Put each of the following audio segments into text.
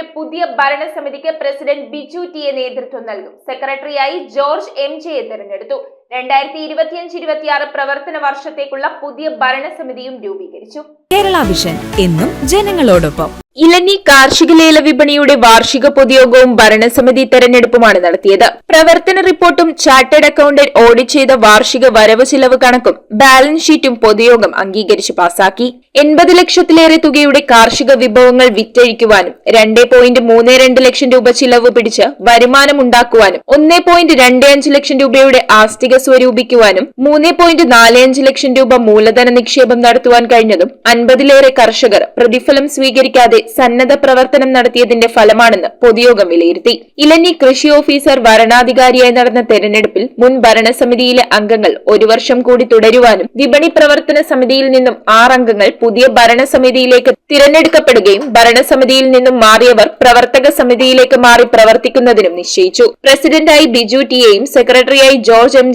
പാർട്ടിയുടെ പുതിയ ഭരണസമിതിക്ക് പ്രസിഡന്റ് ബിജു ടിയെ നേതൃത്വം നൽകും. സെക്രട്ടറിയായി ജോർജ് എം ജെയെ തെരഞ്ഞെടുത്തു. രണ്ടായിരത്തി ഇരുപത്തിയഞ്ച് ഇരുപത്തിയാറ് പ്രവർത്തന വർഷത്തേക്കുള്ള പുതിയ ഭരണസമിതിയും രൂപീകരിച്ചു. കേരള വിഷൻ എന്നും ജനങ്ങളോടൊപ്പം. ഇലഞ്ഞി കാർഷിക ലേല വിപണിയുടെ വാർഷിക പൊതുയോഗവും ഭരണസമിതി തെരഞ്ഞെടുപ്പുമാണ് നടത്തിയത്. പ്രവർത്തന റിപ്പോർട്ടും ചാർട്ടേഡ് അക്കൌണ്ടന്റ് ഓഡിറ്റ് ചെയ്ത വാർഷിക വരവ് ചിലവ് കണക്കും ബാലൻസ് ഷീറ്റും പൊതുയോഗം അംഗീകരിച്ച് പാസാക്കി. എൺപത് ലക്ഷത്തിലേറെ തുകയുടെ കാർഷിക വിഭവങ്ങൾ വിറ്റഴിക്കുവാനും രണ്ട് പോയിന്റ് മൂന്ന് രണ്ട് ലക്ഷം രൂപ ചിലവ് പിടിച്ച് വരുമാനമുണ്ടാക്കുവാനും ഒന്ന് പോയിന്റ് രണ്ട് അഞ്ച് ലക്ഷം രൂപയുടെ ആസ്തിക സ്വരൂപിക്കുവാനും മൂന്ന് പോയിന്റ് നാല് അഞ്ച് ലക്ഷം രൂപ മൂലധന നിക്ഷേപം നടത്തുവാൻ കഴിഞ്ഞതും അൻപതിലേറെ കർഷകർ പ്രതിഫലം സ്വീകരിക്കാതെ സന്നദ്ധ പ്രവർത്തനം നടത്തിയതിന്റെ ഫലമാണെന്ന് പൊതുയോഗം വിലയിരുത്തി. ഇലഞ്ഞി കൃഷി ഓഫീസർ വരണാധികാരിയായി നടന്ന തെരഞ്ഞെടുപ്പിൽ മുൻ ഭരണസമിതിയിലെ അംഗങ്ങൾ ഒരു വർഷം കൂടി തുടരുവാനും വിപണി പ്രവർത്തന സമിതിയിൽ നിന്നും ആറംഗങ്ങൾ പുതിയ ഭരണസമിതിയിലേക്ക് തിരഞ്ഞെടുക്കപ്പെടുകയും ഭരണസമിതിയിൽ നിന്നും മാറിയവർ പ്രവർത്തക സമിതിയിലേക്ക് മാറി പ്രവർത്തിക്കുന്നതിനും നിശ്ചയിച്ചു. പ്രസിഡന്റായി ബിജു ടിയെയും സെക്രട്ടറിയായി ജോർജ് എം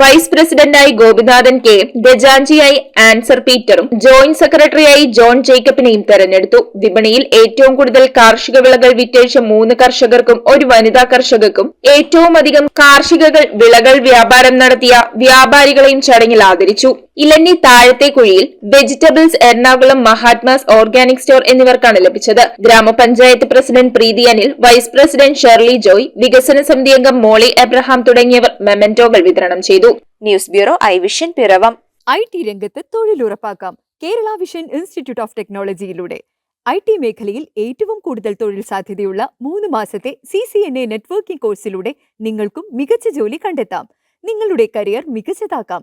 വൈസ് പ്രസിഡന്റായി ഗോപിനാഥൻ കെ ഗജാഞ്ചിയായി ആൻസർ പീറ്ററും ജോയിന്റ് സെക്രട്ടറിയായി ജോൺ ജേക്കബിനെയും തെരഞ്ഞെടുത്തു. വിപണിയിൽ ഏറ്റവും കൂടുതൽ കാർഷിക വിളകൾ വിറ്റഴിച്ച മൂന്ന് കർഷകർക്കും ഒരു വനിതാ കർഷകർക്കും ഏറ്റവും അധികം കാർഷിക വിളകൾ വ്യാപാരം നടത്തിയ വ്യാപാരികളെയും ചടങ്ങിൽ ആദരിച്ചു. ഇലഞ്ഞി താഴത്തെ കുഴിയിൽ vegetables Ernakulam Mahatma's organic store എന്നിവർക്കാണ് ലഭിച്ചത്. ഗ്രാമപഞ്ചായത്ത് president Preethi Anil vice president Shirley Joy വികസന സമിതി അംഗം മോളി എബ്രഹാം തുടങ്ങിയവർ മെമന്റോകൾ വിതരണം ചെയ്തു. News bureau I vision Piravom. I T രംഗത്ത് തൊഴിലുറപ്പാക്കാം. കേരള വിഷൻ ഇൻസ്റ്റിറ്റ്യൂട്ട് ഓഫ് ടെക്നോളജിയിലൂടെ. ഐ ടി മേഖലയിൽ ഏറ്റവും കൂടുതൽ തൊഴിൽ സാധ്യതയുള്ള മൂന്ന് മാസത്തെ C C N A networking കോഴ്സിലൂടെ നിങ്ങൾക്കും മികച്ച ജോലി കണ്ടെത്താം. നിങ്ങളുടെ കരിയർ മികച്ചതാക്കാം.